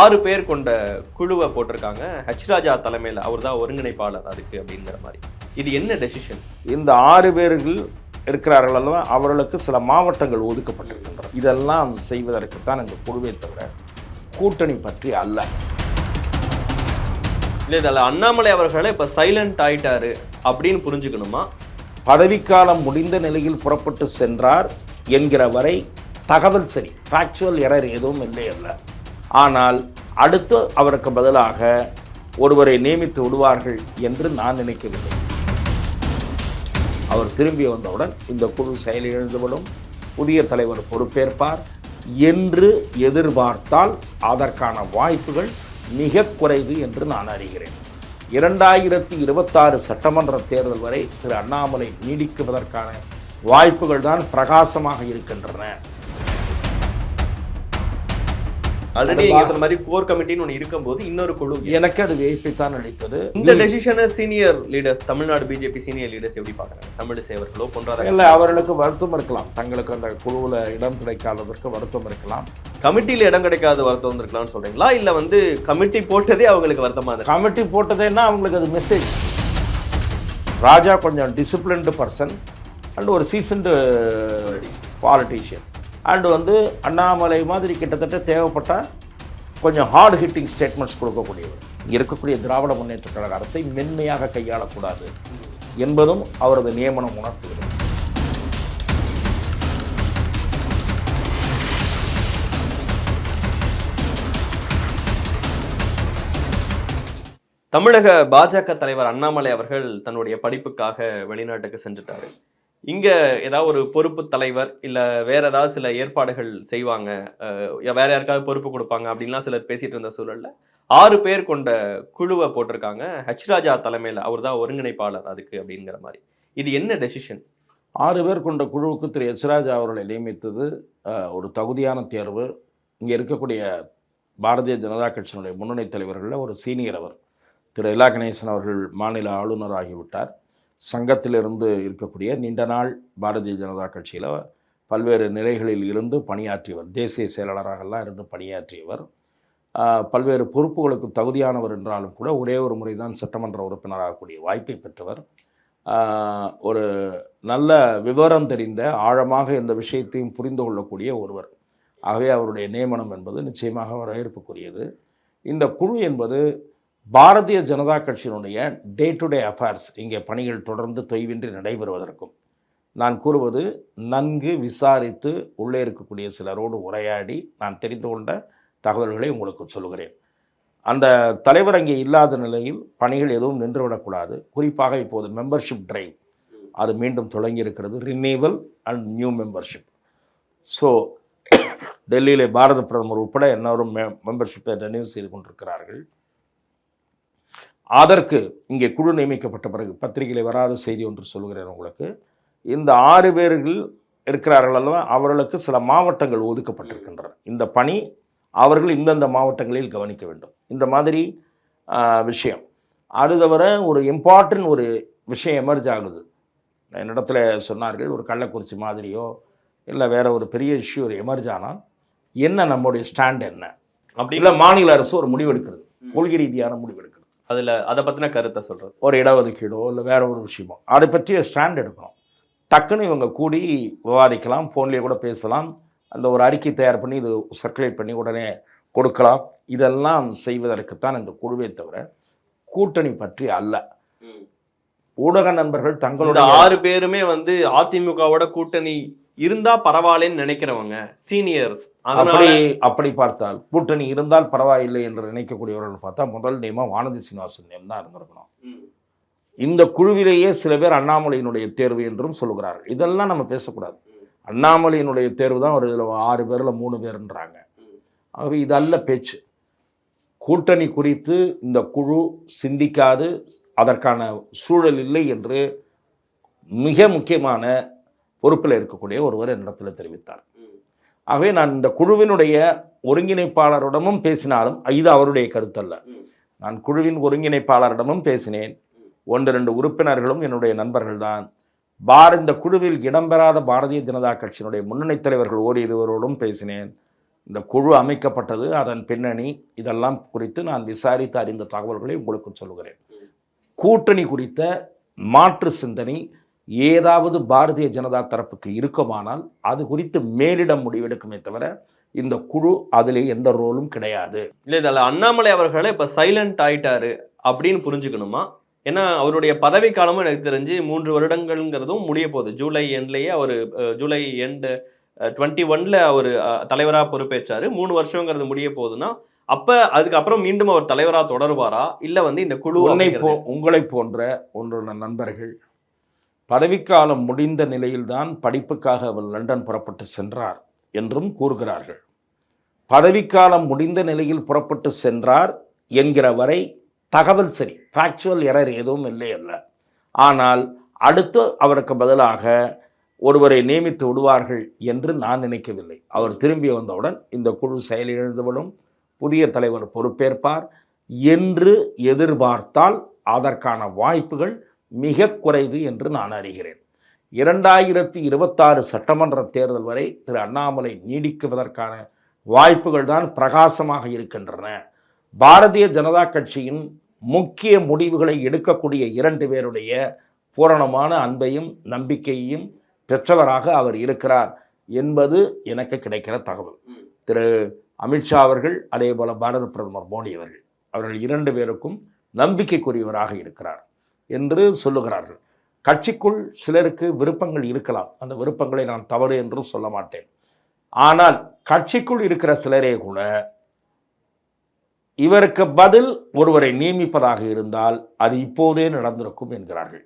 ஆறு பேர் கொண்ட குழுவை போட்டிருக்காங்க. ஹெச் ராஜா தலைமையில் அவர் தான் ஒருங்கிணைப்பாளர் அதுக்கு அப்படிங்கிற மாதிரி. இது என்ன டெசிஷன் இந்த ஆறு பேர்கள் இருக்கிறார்கள் அல்லவா? அவர்களுக்கு சில மாவட்டங்கள் ஒதுக்கப்பட்டிருக்கின்றன. இதெல்லாம் செய்வதற்குத்தான் இந்த குழுவே தவிர கூட்டணி பற்றி அல்ல. இல்லை இதில் அண்ணாமலை அவர்களே இப்போ சைலண்ட் ஆயிட்டாரு அப்படின்னு புரிஞ்சுக்கணுமா? பதவிக்காலம் முடிந்த நிலையில் புறப்பட்டு சென்றார் என்கிற வரை தகவல் சரி ஃபேக்சுவல் எரர் எதுவும் இல்லை அல்ல. ஆனால் அடுத்து அவருக்கு பதிலாக ஒருவரை நியமித்து விடுவார்கள் என்று நான் நினைக்கவில்லை. அவர் திரும்பி வந்தவுடன் இந்த குழு செயலிழந்துவிடும் புதிய தலைவர் பொறுப்பேற்பார். என்று எதிர்பார்த்தால் அதற்கான வாய்ப்புகள் மிக குறைவு என்று நான் அறிகிறேன். இரண்டாயிரத்தி இருபத்தாறு சட்டமன்ற தேர்தல் வரை திரு அண்ணாமலை நீடிக்குவதற்கான வாய்ப்புகள் தான் பிரகாசமாக இருக்கின்றன. ஆல்ரெடி நீங்க சொன்ன மாதிரி கோர் கமிட்டின்னு ஒன்று இருக்கும்போது இன்னொரு குழு எனக்கு அது வியப்பைத்தான் அளித்தது. இந்த டெசிஷனை senior leaders Tamil Nadu BJP senior leaders எப்படி பார்க்குறாங்க? தமிழிசை அவர்களோ பொன்ராதா இல்லை அவர்களுக்கு வருத்தம் இருக்கலாம். தங்களுக்கு அந்த குழுவில் இடம் கிடைக்காததற்கு வருத்தம் இருக்கலாம். கமிட்டியில் இடம் கிடைக்காத வருத்தம் வந்திருக்கலாம்னு சொல்றீங்களா? இல்ல வந்து கமிட்டி போட்டதே அவங்களுக்கு வருத்தமா இருக்கு கமிட்டி போட்டதேன்னா அவங்களுக்கு அது மெசேஜ் ராஜா கொஞ்சம் டிசிப்ளின்டு பர்சன் அண்ட் ஒரு சீசன்டு பாலிட்டிஷியன் அண்டு வந்து அண்ணாமலை மாதிரி கிட்டத்தட்ட தேவைப்பட்டால் கொஞ்சம் ஹார்ட் ஹிட்டிங் ஸ்டேட்மெண்ட்ஸ் கொடுக்கக்கூடியவர். இருக்கக்கூடிய திராவிட முன்னேற்ற கழக அரசை மென்மையாக கையாளக்கூடாது என்பதும் அவரது நியமனம் உணர்த்துகிறது. தமிழக பாஜக தலைவர் அண்ணாமலை அவர்கள் தன்னுடைய படிப்புக்காக வெளிநாட்டுக்கு சென்றுட்டாரு. இங்கே ஏதாவது ஒரு பொறுப்பு தலைவர் இல்லை வேற ஏதாவது சில ஏற்பாடுகள் செய்வாங்க வேற யாருக்காவது பொறுப்பு கொடுப்பாங்க அப்படின்லாம் சிலர் பேசிட்டு இருந்த சூழல்ல ஆறு பேர் கொண்ட குழுவை போட்டிருக்காங்க. ஹெச் ராஜா தலைமையில் அவர் தான் ஒருங்கிணைப்பாளர் அதுக்கு அப்படிங்கிற மாதிரி. இது என்ன டெசிஷன் ஆறு பேர் கொண்ட குழுவுக்கு திரு எச்ராஜா அவர்களை நியமித்தது ஒரு தகுதியான தேர்வு. இங்கே இருக்கக்கூடிய பாரதிய ஜனதா கட்சியினுடைய முன்னணி தலைவர்களில் ஒரு சீனியர் அவர். திரு இலா கணேசன் அவர்கள் மாநில ஆளுநர் ஆகிவிட்டார் சங்கத்திலிருந்து இருக்கக்கூடிய நீண்ட நாள் பாரதிய ஜனதா கட்சியில் பல்வேறு நிலைகளில் இருந்து பணியாற்றியவர் தேசிய செயலாளராகலாம் இருந்து பணியாற்றியவர். பல்வேறு பொறுப்புகளுக்கு தகுதியானவர் என்றாலும் கூட ஒரே ஒரு முறை தான் சட்டமன்ற உறுப்பினராகக்கூடிய வாய்ப்பை பெற்றவர். ஒரு நல்ல விவரம் தெரிந்த ஆழமாக இந்த விஷயத்தையும் புரிந்து கொள்ளக்கூடிய ஒருவர். ஆகவே அவருடைய நியமனம் என்பது நிச்சயமாக வரவேற்புக்குரியது. இந்த குழு என்பது பாரதிய ஜனதா கட்சியினுடைய டே டு டே அஃபேர்ஸ் இங்கே பணிகள் தொடர்ந்து தொய்வின்றி நடைபெறுவதற்கும் நான் கூறுவது நன்கு விசாரித்து உள்ளே இருக்கக்கூடிய சிலரோடு உரையாடி நான் தெரிந்து கொண்ட தகவல்களை உங்களுக்கு சொல்லுகிறேன். அந்த தலைவர் அங்கே இல்லாத நிலையில் பணிகள் எதுவும் நின்றுவிடக்கூடாது. குறிப்பாக இப்போது மெம்பர்ஷிப் டிரைவ் அது மீண்டும் தொடங்கி இருக்கிறது renewal and new membership so டெல்லியிலே பாரத பிரதமர் உட்பட எல்லோரும் மெ மெம்பர்ஷிப்பை ரெனியூ செய்து கொண்டிருக்கிறார்கள். அதற்கு இங்கே குழு நியமிக்கப்பட்ட பிறகு பத்திரிகையில் வராத செய்தி ஒன்று சொல்கிறேன் உங்களுக்கு. இந்த ஆறு பேர்கள் இருக்கிறார்கள் அல்லவா? அவர்களுக்கு சில மாவட்டங்கள் ஒதுக்கப்பட்டிருக்கின்றன. இந்த பணி அவர்கள் இந்தந்த மாவட்டங்களில் கவனிக்க வேண்டும். இந்த மாதிரி விஷயம். அது தவிர ஒரு இம்பார்ட்டன்ட் ஒரு விஷயம் எமர்ஜ் ஆகுது. என்னிடத்துல சொன்னார்கள் ஒரு கள்ளக்குறிச்சி மாதிரியோ இல்லை வேற ஒரு பெரிய இஷ்யூ ஒரு எமர்ஜ் ஆனால் என்ன நம்முடைய ஸ்டாண்ட் என்ன? அப்படி இல்லை மாநில அரசு ஒரு முடிவெடுக்கிறது. கொள்கை ரீதியான முடிவெடுக்கிறது. அதுல அதை பத்தின கருத்தை சொல்றது. ஒரு இடஒதுக்கீடோ இல்லை வேற ஒரு விஷயமோ. அதை பற்றிய ஸ்டாண்ட் எடுக்கணும். டக்குன்னு இவங்க கூடி விவாதிக்கலாம் ஃபோன்லேயே கூட பேசலாம். அந்த ஒரு அறிக்கை தயார் பண்ணி இது சர்க்குலேட் பண்ணி உடனே கொடுக்கலாம். இதெல்லாம் செய்வதற்குத்தான் இந்த குழுவே தவிர கூட்டணி பற்றி அல்ல. ஊடக நண்பர்கள் தங்களுடைய ஆறு பேருமே வந்து அதிமுகவோட கூட்டணி இருந்தா பரவாயில்லைன்னு நினைக்கிறவங்க சீனியர்ஸ் அப்படி அப்படி பார்த்தால் கூட்டணி இருந்தால் பரவாயில்லை என்று நினைக்கக்கூடியவர்கள் பார்த்தா முதல் நேமா வானதி சீனிவாசன் நேம் தான் இருந்திருக்கணும். இந்த குழுவிலேயே சில பேர் அண்ணாமலையினுடைய தேர்வு என்றும் சொல்லுகிறார்கள். இதெல்லாம் நம்ம பேசக்கூடாது. அண்ணாமலையினுடைய தேர்வு தான் ஒரு இதில் ஆறு பேரில் மூணு பேருன்றாங்க. ஆகவே இதல்ல பேச்சு. கூட்டணி குறித்து இந்த குழு சிந்திக்காது அதற்கான சூழல் இல்லை என்று மிக முக்கியமான பொறுப்பில் இருக்கக்கூடிய ஒருவர் என்னிடத்தில் தெரிவித்தார். ஆகவே நான் இந்த குழுவினுடைய ஒருங்கிணைப்பாளரிடமும் பேசினாலும் இது அவருடைய கருத்தல்ல. நான் குழுவின் ஒருங்கிணைப்பாளரிடமும் பேசினேன். ஒன்று ரெண்டு உறுப்பினர்களும் என்னுடைய நண்பர்கள்தான் பார இந்த குழுவில் இடம்பெறாத பாரதிய ஜனதா கட்சியினுடைய முன்னணி தலைவர்கள் ஓரிருவரோடும் பேசினேன். இந்த குழு அமைக்கப்பட்டது அதன் பின்னணி இதெல்லாம் குறித்து நான் விசாரித்து அறிந்த தகவல்களை உங்களுக்கு சொல்கிறேன் கூட்டணி குறித்த மாற்று சிந்தனை ஏதாவது பாரதிய ஜனதா தரப்புக்கு இருக்குமானால் அது குறித்து மேலிடம் முடிவெடுக்குமே தவிர இந்த குழு அதிலே எந்த ரோலும் கிடையாது. இல்ல இதுல அண்ணாமலை அவர்களே இப்ப சைலண்ட் ஆயிட்டாரு அப்படின்னு புரிஞ்சுக்கணுமா? ஏன்னா அவருடைய பதவி காலமும் எனக்கு தெரிஞ்சு மூன்று வருடங்கள்ங்கிறதும் முடிய போகுது. ஜூலை எண்ட்லயே அவர் ஜூலை எண்டு டுவெண்ட்டி ஒன்ல அவர் தலைவரா பொறுப்பேற்றாரு. மூணு வருஷங்கிறது முடிய போகுதுன்னா அப்ப அதுக்கப்புறம் மீண்டும் அவர் தலைவரா தொடருவாரா? இல்ல வந்து இந்த குழு உன்னை போ உங்களை போன்ற ஒன்றுள்ள நண்பர்கள் பதவிக்காலம் முடிந்த நிலையில்தான் படிப்புக்காக அவர் லண்டன் புறப்பட்டு சென்றார் என்றும் கூறுகிறார்கள். பதவிக்காலம் முடிந்த நிலையில் புறப்பட்டு சென்றார் என்கிற வரை தகவல் சரி ஃபேக்சுவல் எரர் எதுவும் இல்லை அல்ல. ஆனால் அடுத்து அவருக்கு பதிலாக ஒருவரை நியமித்து விடுவார்கள் என்று நான் நினைக்கவில்லை. அவர் திரும்பி வந்தவுடன் இந்த குழு செயலிழந்துவிடும் புதிய தலைவர் பொறுப்பேற்பார் என்று எதிர்பார்த்தால் அதற்கான வாய்ப்புகள் மிக குறைவு என்று நான் அறிகிறேன். இரண்டாயிரத்தி இருபத்தாறு சட்டமன்ற தேர்தல் வரை திரு அண்ணாமலை நீடிக்குவதற்கான வாய்ப்புகள் தான் பிரகாசமாக இருக்கின்றன. பாரதிய ஜனதா கட்சியின் முக்கிய முடிவுகளை எடுக்கக்கூடிய இரண்டு பேருடைய பூரணமான அன்பையும் நம்பிக்கையையும் பெற்றவராக அவர் இருக்கிறார் என்பது எனக்கு கிடைக்கிற தகவல். திரு அமித்ஷா அவர்கள் அதே போல பாரத பிரதமர் மோடி அவர்கள் அவர்கள் இரண்டு பேருக்கும் நம்பிக்கைக்குரியவராக இருக்கிறார். என்று சொல்லுகிறார்கள். கட்சிக்குள் சிலருக்கு விருப்பங்கள் இருக்கலாம். அந்த விருப்பங்களை நான் தவறு என்றும் சொல்ல மாட்டேன். ஆனால் கட்சிக்குள் இருக்கிற சிலரே கூட இவருக்கு பதில் ஒருவரை நியமிப்பதாக இருந்தால் அது இப்போதே நடந்திருக்கும் என்கிறார்கள்.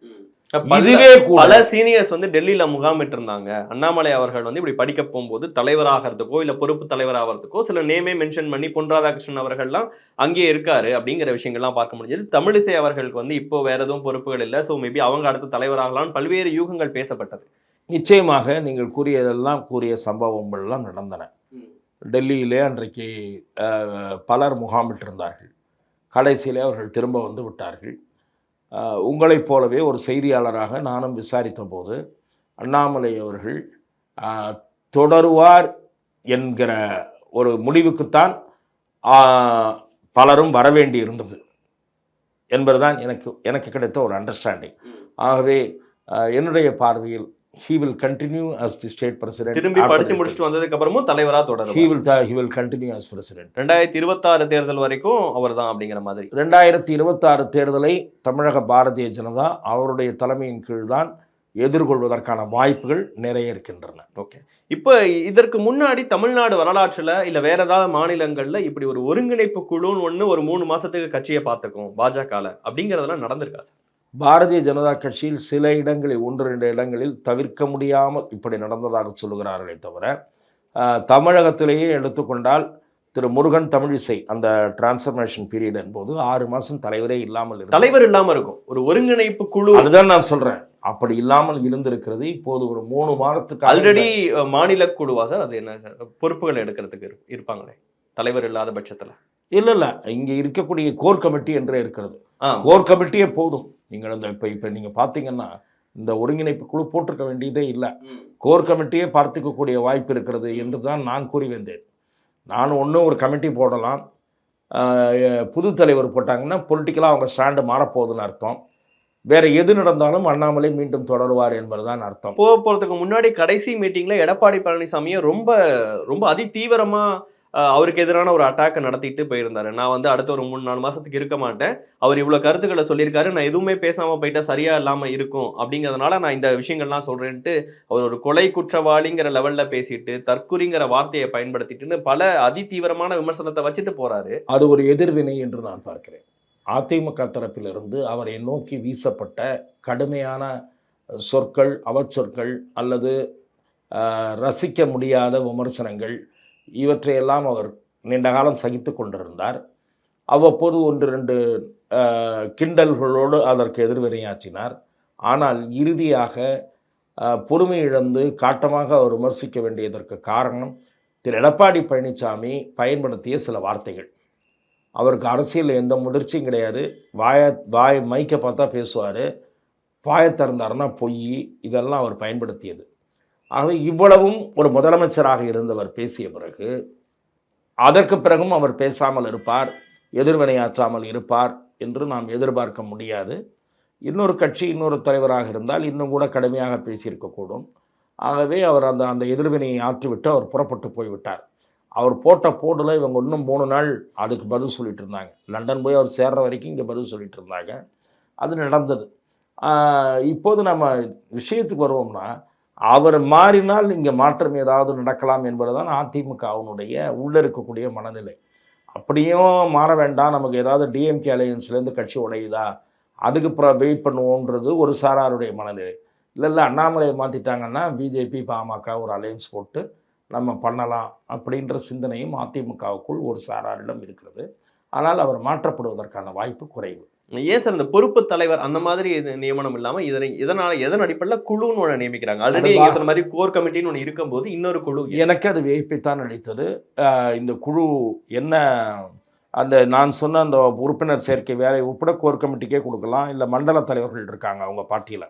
இதுவே பல சீனியர்ஸ் வந்து டெல்லியில முகாமிட்டு இருந்தாங்க அண்ணாமலை அவர்கள் வந்து இப்படி படிக்க போகும்போது தலைவராகிறதுக்கோ இல்ல பொறுப்பு தலைவர் ஆகிறதுக்கோ சில நேமே மென்ஷன் பண்ணி பொன் ராதாகிருஷ்ணன் அவர்கள்லாம் அங்கேயே இருக்காரு அப்படிங்கிற விஷயங்கள்லாம் பார்க்க முடிஞ்சது. தமிழிசை அவர்களுக்கு வந்து இப்போ வேற எதுவும் பொறுப்புகள் இல்லை. ஸோ மேபி அவங்க அடுத்த தலைவராகலாம்னு பல்வேறு யூகங்கள் பேசப்பட்டது. நிச்சயமாக நீங்கள் கூறியதெல்லாம் கூறிய சம்பவங்கள் எல்லாம் நடந்தன டெல்லியிலே அன்றைக்கு பலர் முகாமிட்டிருந்தார்கள். கடைசியிலே அவர்கள் திரும்ப வந்து விட்டார்கள். உங்களைப் போலவே ஒரு செய்தியாளராக நானும் விசாரித்த போது அண்ணாமலை அவர்கள் தொடருவார் என்கிற ஒரு முடிவுக்குத்தான் பலரும் வரவேண்டி இருந்தது என்பதுதான் எனக்கு எனக்கு கிடைத்த ஒரு அண்டர்ஸ்டாண்டிங் ஆகவே என்னுடைய பார்வையில் he will continue as the state president திரும்பி படிச்சு முடிச்சுட்டு வந்ததுக்கு அப்புறமும் தலைவரா தொடரும். He will he will continue as president ரெண்டாயிரத்தி இருபத்தாறு தேர்தல் வரைக்கும் அவர் தான் அப்படிங்கிற மாதிரி. ரெண்டாயிரத்தி இருபத்தாறு தேர்தலை தமிழக பாரதிய ஜனதா அவருடைய தலைமையின் கீழ் தான் எதிர்கொள்வதற்கான வாய்ப்புகள் நிறைய இருக்கின்றன. ஓகே இப்போ இதற்கு முன்னாடி தமிழ்நாடு வரலாற்றுல இல்ல வேற ஏதாவது மாநிலங்கள்ல இப்படி ஒரு ஒருங்கிணைப்பு குழுன்னு ஒண்ணு ஒரு மூணு மாசத்துக்கு கட்சியை பார்த்துக்கும் பாஜகல அப்படிங்கறதெல்லாம் நடந்திருக்கா சார்? பாரதிய ஜனதா கட்சியில் சில இடங்களில் ஒன்று ரெண்டு இடங்களில் தவிர்க்க முடியாமல் இப்படி நடந்ததாக சொல்லுகிறார்களே தவிர தமிழகத்திலேயே எடுத்துக்கொண்டால் திரு முருகன் தமிழிசை அந்த டிரான்ஸ்ஃபர்மேஷன் பீரியட் என்பது ஆறு மாதம் தலைவரே இல்லாமல். தலைவர் இல்லாம இருக்கும். ஒரு ஒருங்கிணைப்பு குழு. அதுதான் நான் சொல்றேன். அப்படி இல்லாமல் இருந்திருக்கிறது. இப்போது ஒரு மூணு மாதத்துக்கு ஆல்ரெடி மாநில குழுவா சார்? அது என்ன சார்? பொறுப்புகள் எடுக்கிறதுக்கு இரு- இருப்பாங்களே? தலைவர் இல்லாத பட்சத்துல. இல்ல இல்ல. இங்க இருக்கக்கூடிய கோர் கமிட்டி என்றே இருக்கிறது. கோர் கமிட்டியே போதும். நீங்கள் இந்த இப்போ இப்போ நீங்கள் பார்த்தீங்கன்னா இந்த ஒருங்கிணைப்பு குழு போட்டிருக்க வேண்டியதே இல்லை. கோர் கமிட்டியே பார்த்துக்கக்கூடிய வாய்ப்பு இருக்கிறது என்று தான் நான் கூறி வந்தேன். நான் ஒன்றும் ஒரு கமிட்டி போடலாம். புது தலைவர் போட்டாங்கன்னா பொலிட்டிக்கலாக அவங்க ஸ்டாண்டு மாறப்போகுதுன்னு அர்த்தம். வேற எது நடந்தாலும் அண்ணாமலை மீண்டும் தொடருவார் என்பதுதான் அர்த்தம். போக போறதுக்கு முன்னாடி கடைசி மீட்டிங்ல எடப்பாடி பழனிசாமியை ரொம்ப ரொம்ப அதி தீவிரமா அஹ், அவருக்கு எதிரான ஒரு அட்டாக்கை நடத்திட்டு போயிருந்தாரு. நான் வந்து அடுத்த ஒரு மூணு நாலு மாசத்துக்கு இருக்க மாட்டேன். அவர் இவ்வளவு கருத்துக்களை சொல்லியிருக்காரு. நான் எதுவுமே பேசாம போயிட்டா சரியா இல்லாம இருக்கும் அப்படிங்கறதுனால நான் இந்த விஷயங்கள்லாம் சொல்றேன்ட்டு அவர் ஒரு கொலை குற்றவாளிங்கிற லெவல்ல பேசிட்டு தற்குறிங்கிற வார்த்தையை பயன்படுத்திட்டுன்னு பல அதி தீவிரமான விமர்சனத்தை வச்சுட்டு போறாரு. அது ஒரு எதிர்வினை என்று நான் பார்க்கிறேன். அதிமுக தரப்பிலிருந்து அவரை நோக்கி வீசப்பட்ட கடுமையான சொற்கள் அவச்சொற்கள் அல்லது ரசிக்க முடியாத விமர்சனங்கள் இவற்றையெல்லாம் அவர் நீண்ட காலம் சகித்து கொண்டிருந்தார். அவ்வப்போது ஒன்று ரெண்டு கிண்டல்களோடு அதற்கு எதிர்வினையாற்றினார். ஆனால் இறுதியாக பொறுமை இழந்து காட்டமாக அவர் விமர்சிக்க வேண்டியதற்கு காரணம் திரு. எடப்பாடி பழனிசாமி பயன்படுத்திய சில வார்த்தைகள். அவருக்கு அரசியலில் எந்த முதிர்ச்சியும் கிடையாது. வாய வாய் மைக்க பார்த்தா பேசுவார். வாயை திறந்தாருன்னா பொய் இதெல்லாம் அவர் பயன்படுத்தியது. ஆகவே இவ்வளவும் ஒரு முதலமைச்சராக இருந்தவர் பேசிய பிறகு அதற்கு பிறகும் அவர் பேசாமல் இருப்பார் எதிர்வினையாற்றாமல் இருப்பார் என்று நாம் எதிர்பார்க்க முடியாது. இன்னொரு கட்சி இன்னொரு தலைவராக இருந்தால் இன்னும் கூட கடுமையாக பேசியிருக்கக்கூடும் ஆகவே அவர் அந்த அந்த எதிர்வினையை ஆற்றிவிட்டு அவர் புறப்பட்டு போய்விட்டார். அவர் போட்ட போடில் இவங்க இன்னும் மூணு நாள் அதுக்கு பதில் சொல்லிட்டு இருந்தாங்க. லண்டன் போய் அவர் சேர்ற வரைக்கும் இங்கே பதில் சொல்லிட்டு இருந்தாங்க. அது நடந்தது. இப்போது நம்ம விஷயத்துக்கு வருவோம்னா அவர் மாறினால் இங்கே மாற்றம் ஏதாவது நடக்கலாம் என்பது தான் அதிமுகவினுடைய உள்ளே இருக்கக்கூடிய மனநிலை. அப்படியும் மாற வேண்டாம் நமக்கு ஏதாவது டிஎம்கே அலையன்ஸ்லேருந்து கட்சி உடையுதா? அதுக்கு அப்புறம் வெயிட் பண்ணுவோன்றது ஒரு சாராருடைய மனநிலை. இல்லை இல்லை அண்ணாமலையை மாற்றிட்டாங்கன்னா பிஜேபி பாமக ஒரு அலையன்ஸ் போட்டு நம்ம பண்ணலாம் அப்படின்ற சிந்தனையும் அதிமுகவுக்குள் ஒரு சாராரிடம் இருக்கிறது. ஆனால் அவர் மாற்றப்படுவதற்கான வாய்ப்பு குறைவு. ஏன் சார் இந்த பொறுப்பு தலைவர் அந்த மாதிரி நியமனம் இல்லாம இதனை இதனால எதன் அடிப்படையில் குழுன்னு ஒன்று நியமிக்கிறாங்க? ஆல்ரெடி நீங்க சொன்ன மாதிரி கோர் கமிட்டின்னு ஒன்று இருக்கும்போது இன்னொரு குழு எனக்கு அது வியப்பைத்தான் அளித்தது. ஆஹ் இந்த குழு என்ன அந்த நான் சொன்ன அந்த உறுப்பினர் சேர்க்கை வேலை உட்பட கோர் கமிட்டிக்கே கொடுக்கலாம். இல்லை மண்டல தலைவர்கள் இருக்காங்க அவங்க பார்ட்டியில்.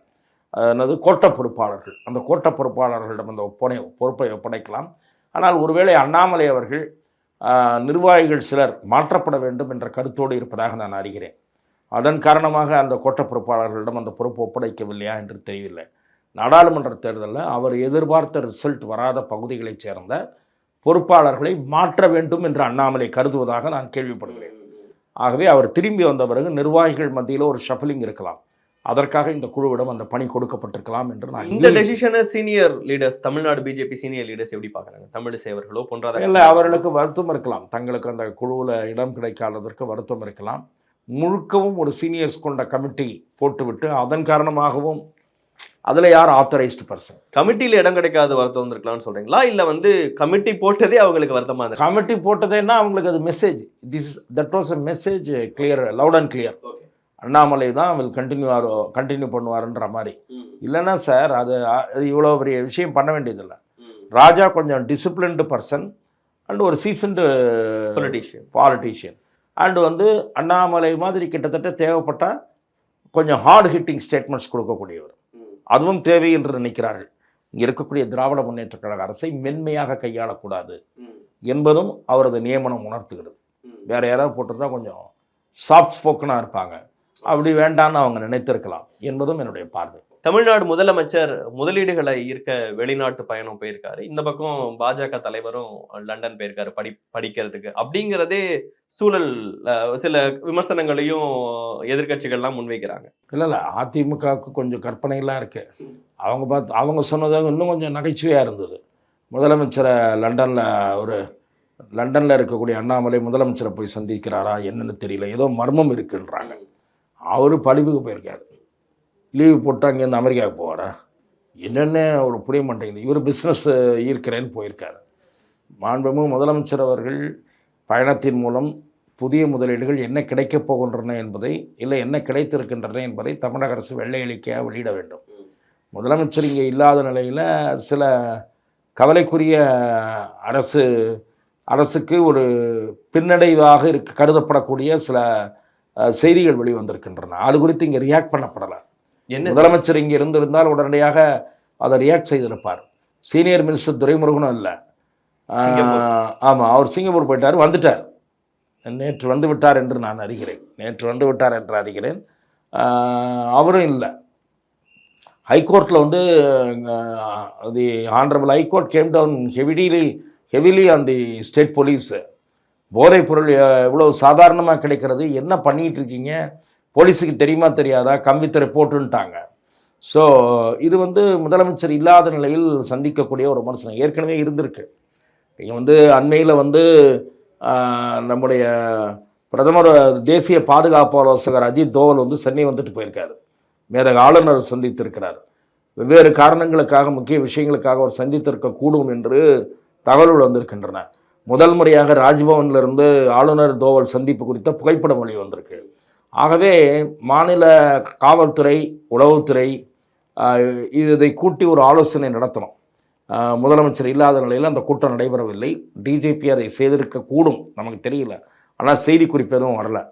என்னது கோட்ட பொறுப்பாளர்கள். அந்த கோட்ட பொறுப்பாளர்களிடம் அந்த ஒப்பனை பொறுப்பை ஒப்படைக்கலாம். ஆனால் ஒருவேளை அண்ணாமலை அவர்கள் நிர்வாகிகள் சிலர் மாற்றப்பட வேண்டும் என்ற கருத்தோடு இருப்பதாக நான் அறிகிறேன். அதன் காரணமாக அந்த கோட்ட பொறுப்பாளர்களிடம் அந்த பொறுப்பு ஒப்படைக்கவில்லையா என்று தெரியவில்லை. நாடாளுமன்ற தேர்தலில் அவர் எதிர்பார்த்த ரிசல்ட் வராத பகுதிகளைச் சேர்ந்த பொறுப்பாளர்களை மாற்ற வேண்டும் என்று அண்ணாமலை கருதுவதாக நான் கேள்விப்படுகிறேன். ஆகவே அவர் திரும்பி வந்த பிறகு நிர்வாகிகள் மத்தியில் ஒரு ஷஃபலிங் இருக்கலாம். அதற்காக இந்த குழுவிடம் அந்த பணி கொடுக்கப்பட்டிருக்கலாம் என்று நான் இந்த டெசிஷனை senior leaders Tamil Nadu BJP senior leaders எப்படி பாக்குறாங்க தமிழிசை அவர்களோ இல்லை பொன்ராதாகிருஷ்ணன் அவர்களுக்கு வருத்தம் இருக்கலாம். தங்களுக்கு அந்த குழுவில் இடம் கிடைக்காததற்கு வருத்தம் இருக்கலாம். முழுக்கவும் ஒரு சீனியர்ஸ் கொண்ட கமிட்டி போட்டுவிட்டு அதன் காரணமாகவும் அதில் யார் ஆத்தரைஸ்டு பர்சன் கமிட்டியில இடம் கிடைக்காத வருத்தம் வந்திருக்கலாம்னு சொல்றீங்களா? இல்ல வந்து கமிட்டி போட்டதே அவங்களுக்கு வருத்தமா இருந்தது கமிட்டி போட்டதேன்னா அவங்களுக்கு அது message this that was a message clear loud and clear Annamalai தான் வில் கண்டினியூ கண்டினியூ பண்ணுவாருன்ற மாதிரி. இல்லைன்னா சார் அது அது இவ்வளோ பெரிய விஷயம் பண்ண வேண்டியதில்லை. ராஜா கொஞ்சம் டிசிப்ளின்டு பர்சன் அண்ட் ஒரு சீசன்டு பொலிட்டீஷியன் பாலிட்டிஷியன் அண்டு வந்து அண்ணாமலை மாதிரி கிட்டத்தட்ட தேவைப்பட்டால் கொஞ்சம் ஹார்ட் ஹிட்டிங் ஸ்டேட்மெண்ட்ஸ் கொடுக்கக்கூடியவர். அதுவும் தேவை என்று நினைக்கிறார்கள். இங்கே இருக்கக்கூடிய திராவிட முன்னேற்றக் கழக அரசை மென்மையாக கையாளக்கூடாது என்பதும் அவரது நியமனம் உணர்த்துகிறது. வேற யாராவது போட்டிருந்தா கொஞ்சம் சாஃப்ட் ஸ்போக்கனாக இருப்பாங்க. அப்படி வேண்டான்னு அவங்க நினைத்திருக்கலாம் என்பதும் என்னுடைய பார்வை. தமிழ்நாடு முதலமைச்சர் முதலீடுகளை ஈர்க்க வெளிநாட்டு பயணம் போயிருக்காரு. இந்த பக்கம் பாஜக தலைவரும் லண்டன் போயிருக்காரு படி படிக்கிறதுக்கு. அப்படிங்கிறதே சூழல் சில விமர்சனங்களையும் எதிர்க்கட்சிகள்லாம் முன்வைக்கிறாங்க. இல்லை இல்லை அதிமுகவுக்கு கொஞ்சம் கற்பனைலாம் இருக்கு. அவங்க பார்த்து அவங்க சொன்னதாக இன்னும் கொஞ்சம் நகைச்சுவையாக இருந்தது. முதலமைச்சரை லண்டனில் ஒரு லண்டனில் இருக்கக்கூடிய அண்ணாமலை முதலமைச்சரை போய் சந்திக்கிறாரா என்னன்னு தெரியல. ஏதோ மர்மம் இருக்குன்றாங்க. அவர் பழிவுக்கு போயிருக்காரு. லீவு போட்டு அங்கேருந்து அமெரிக்காவுக்கு போவாரா? என்னென்ன ஒரு புரிய மாட்டேங்குது. இவர் பிஸ்னஸ் ஈர்க்கிறேன்னு போயிருக்காரு. மாண்புமிகு முதலமைச்சர் அவர்கள் பயணத்தின் மூலம் புதிய முதலீடுகள் என்ன கிடைக்கப் போகின்றன என்பதை இல்லை என்ன கிடைத்திருக்கின்றன என்பதை தமிழக அரசு வெள்ளை வெளியிட வேண்டும். முதலமைச்சர் இங்கே இல்லாத நிலையில் சில கவலைக்குரிய அரசு அரசுக்கு ஒரு பின்னடைவாக இருக்க கருதப்படக்கூடிய சில செய்திகள் வெளிவந்திருக்கின்றன. அது குறித்து இங்கே ரியாக்ட் பண்ணப்படலை. என்ன முதலமைச்சர் இங்கே இருந்திருந்தால் உடனடியாக அதை ரியாக்ட் செய்திருப்பார். சீனியர் மினிஸ்டர் துரைமுருகனும் இல்லை. ஆமாம் அவர் சிங்கப்பூர் போயிட்டார் வந்துட்டார். நேற்று வந்து விட்டார் என்று நான் அறிகிறேன். நேற்று வந்து விட்டார் என்று அறிகிறேன். அவரும் இல்லை. ஹைகோர்ட்டில் வந்து the honourable high court came down heavily heavily on the state police போதைப் பொருள் இவ்வளோ சாதாரணமாக கிடைக்கிறது? என்ன பண்ணிட்டு இருக்கீங்க? போலீஸுக்கு தெரியுமா தெரியாதா? கம்பித்தரை போட்டுன்ட்டாங்க. ஸோ இது வந்து முதலமைச்சர் இல்லாத நிலையில் சந்திக்கக்கூடிய ஒரு விமர்சனம் ஏற்கனவே இருந்திருக்கு. இங்கே வந்து அண்மையில் வந்து நம்முடைய பிரதமர் தேசிய பாதுகாப்பு ஆலோசகர் அஜித் தோவல் வந்து சென்னை வந்துட்டு போயிருக்காரு. மேதக ஆளுநர் சந்தித்திருக்கிறார். வெவ்வேறு காரணங்களுக்காக முக்கிய விஷயங்களுக்காக அவர் சந்தித்திருக்கக்கூடும் என்று தகவல்கள் வந்திருக்கின்றன. முதல் முறையாக ராஜ்பவனிலிருந்து ஆளுநர் தோவல் சந்திப்பு குறித்த புகைப்படம் வெளி வந்திருக்கு ஆகவே மாநில காவல்துறை உளவுத்துறை இதை கூட்டி ஒரு ஆலோசனை நடத்தணும். முதலமைச்சர் இல்லாத நிலையில் அந்த கூட்டம் நடைபெறவில்லை. டிஜிபி அதை செய்திருக்க கூடும். நமக்கு தெரியல. ஆனால் செய்தி குறிப்பு எதுவும் வரல.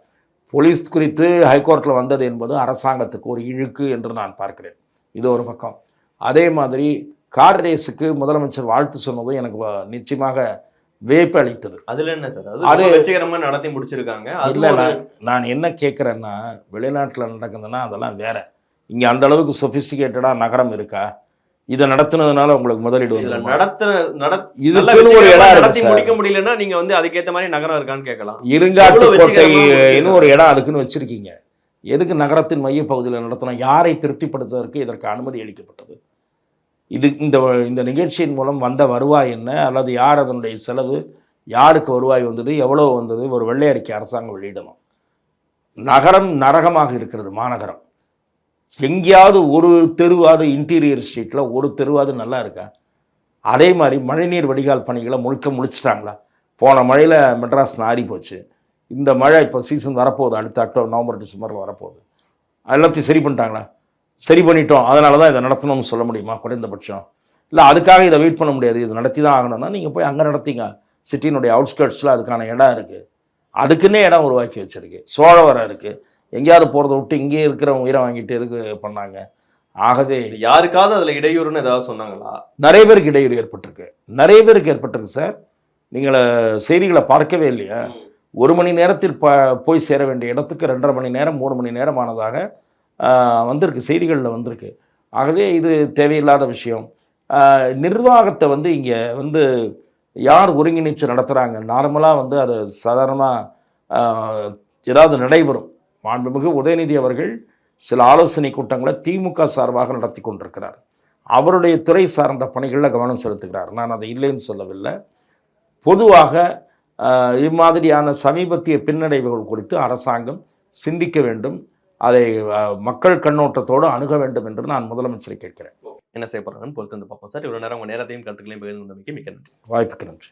போலீஸ் குறித்து ஹைகோர்ட்டில் வந்தது என்பது அரசாங்கத்துக்கு ஒரு இழுக்கு என்று நான் பார்க்கிறேன். இது ஒரு பக்கம். அதே மாதிரி கார் ரேஸுக்கு முதலமைச்சர் வாழ்த்து சொன்னதும் எனக்கு வ- நிச்சயமாக வியப்பு அளித்தது அதுல என்ன சார்? அது நடத்தி முடிச்சிருக்காங்க. அது இல்லை ஒரு- நான் நான் என்ன கேட்குறேன்னா வெளிநாட்டில் நடக்குதுன்னா அதெல்லாம் வேற. இங்கே அந்த அளவுக்கு சொஃபிஸ்டிகேட்டடாக நகரம் இருக்கா? இதை நடத்துனதுனால உங்களுக்கு முதலீடு வந்து நடத்துற நட இதுக்குன்னு ஒரு இடம் நடத்தி முடிக்க முடியலன்னா நீங்க வந்து அதுக்கேத்த மாதிரி நகரம் இருக்கான்னு கேட்கலாம். முடிச்சிருக்காங்க? ஒரு இடம் அதுக்குன்னு வச்சிருக்கீங்க. எதுக்கு நகரத்தின் மையப்பகுதியில் நடத்தணும்? யாரை திருப்திப்படுத்துவதற்கு இதற்கு அனுமதி அளிக்கப்பட்டது? இது இந்த இந்த நிகழ்ச்சியின் மூலம் வந்த வருவாய் என்ன? அல்லது யார் அதனுடைய செலவு? யாருக்கு வருவாய் வந்தது? எவ்வளோ வந்தது? ஒரு வெள்ளை அறிக்கை அரசாங்கம் வெளியிடணும். நகரம் நரகமாக இருக்கிறது மாநகரம். எங்கேயாவது ஒரு தெருவாவது இன்டீரியர் ஸ்ட்ரீட்டில் ஒரு தெருவாவது நல்லா இருக்கா? அதே மாதிரி மழைநீர் வடிகால் பணிகளை முழுக்க முடிச்சிட்டாங்களா போன மழையில் மெட்ராஸ் நாரி போச்சு. இந்த மழை இப்போ சீசன் வரப்போகுது அடுத்த அக்டோபர் நவம்பர் டிசம்பரில் வரப்போகுது. எல்லாத்தையும் சரி பண்ணிட்டாங்களா? சரி பண்ணிட்டோம் அதனால தான் இதை நடத்தணும்னு சொல்ல முடியுமா? குறைந்தபட்சம். இல்லை அதுக்காக இதை வெயிட் பண்ண முடியாது. இது நடத்தி தான் ஆகணும்னா நீங்கள் போய் அங்கே நடத்திங்க. சிட்டியினுடைய அவுட்ஸ்கர்ட்ஸில் அதுக்கான இடம் இருக்குது அதுக்குன்னே இடம் உருவாக்கி வச்சிருக்கு. சோழவரம் இருக்குது எங்கேயாவது போகிறத விட்டு இங்கேயே இருக்கிற உயிரை வாங்கிட்டு எதுக்கு பண்ணாங்க? ஆகவே யாருக்காவது அதுல இடையூறுன்னு ஏதாவது சொன்னாங்களா? நிறைய பேருக்கு இடையூறு ஏற்பட்டிருக்கு. நிறைய பேருக்கு ஏற்பட்டிருக்கு சார் நீங்கள் செய்திகளை பார்க்கவே இல்லையா? ஒரு மணி நேரத்தில் ப போய் சேர வேண்டிய இடத்துக்கு ரெண்டரை மணி நேரம் மூணு மணி நேரம் ஆனதாக வந்திருக்கு செய்திகளில் வந்திருக்கு. ஆகவே இது தேவையில்லாத விஷயம். நிர்வாகத்தை வந்து இங்கே வந்து யார் ஒருங்கிணைச்சு நடத்துகிறாங்க நார்மலாக வந்து அது சாதாரணமாக ஏதாவது நடைபெறும். மாண்புமிகு உதயநிதி அவர்கள் சில ஆலோசனை கூட்டங்களை திமுக சார்பாக நடத்தி கொண்டிருக்கிறார். அவருடைய துறை சார்ந்த பணிகளில் கவனம் செலுத்துகிறார். நான் அதை இல்லைன்னு சொல்லவில்லை. பொதுவாக இம்மாதிரியான சமீபத்திய பின்னடைவுகள் குறித்து அரசாங்கம் சிந்திக்க வேண்டும். அதை மக்கள் கண்ணோட்டத்தோடு அணுக வேண்டும் என்று நான் முதலமைச்சரை கேட்கிறேன். என்ன செய்ய போறாங்கன்னு பொறுத்து வந்து பார்ப்போம் சார். இவ்வளவு நேரம் உங்க நேரத்தையும் கருத்துக்களையும் பகிர்ந்து கொண்டமைக்கு மிக்க நன்றி. வாய்ப்புக்கு நன்றி.